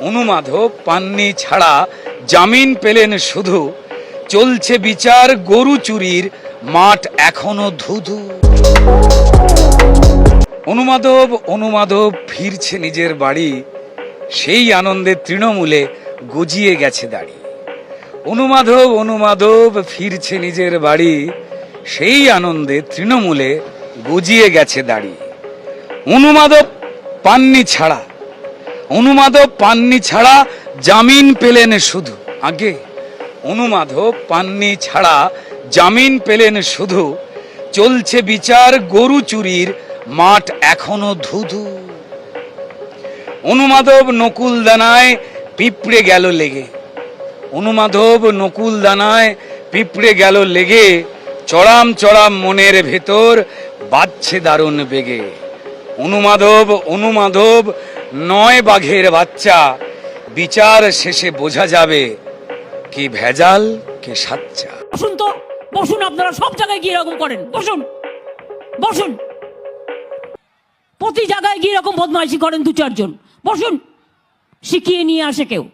অনুমাধব পাননি ছাড়া জামিন পেলেন শুধু। চলছে বিচার, গরু চুরির মাঠ এখনও ধুধু। অনুমাধব অনুমাধব ফিরছে নিজের বাড়ি। সেই আনন্দে তৃণমূলে গজিয়ে গেছে দাড়ি। অনুমাধব অনুমাধব ফিরছে নিজের বাড়ি। সেই আনন্দে তৃণমূলে গজিয়ে গেছে দাড়ি। অনুমাধব পাননি ছাড়া অনুমাধব পাননি ছাড়া জামিন পেলেন শুধু। আগে। অনুমাধব পাননি ছাড়া জামিন পেলেন শুধু। চলছে বিচার, গরু চুরির মাঠ এখনও ধুধু। অনুমাধব নকুল দানায় পিঁপড়ে গেল লেগে। অনুমাধব নকুল দানায় পিঁপড়ে গেল লেগে। চড়াম চড়াম মনের ভেতর বাজছে দারুণ বেগে। অনুমাধব অনুমাধব নয় বাঘের বাচ্চা। বিচার শেষে বোঝা যাবে কি ভেজাল, কে সাচ্চা। বসুন তো, বসুন, আপনারা সব জায়গায় গিয়ে এরকম করেন। বসুন বসুন। প্রতি জায়গায় গিয়ে এরকম বদমাইশি করেন দু চারজন বসুন, শিখিয়ে নিয়ে আসে কেউ।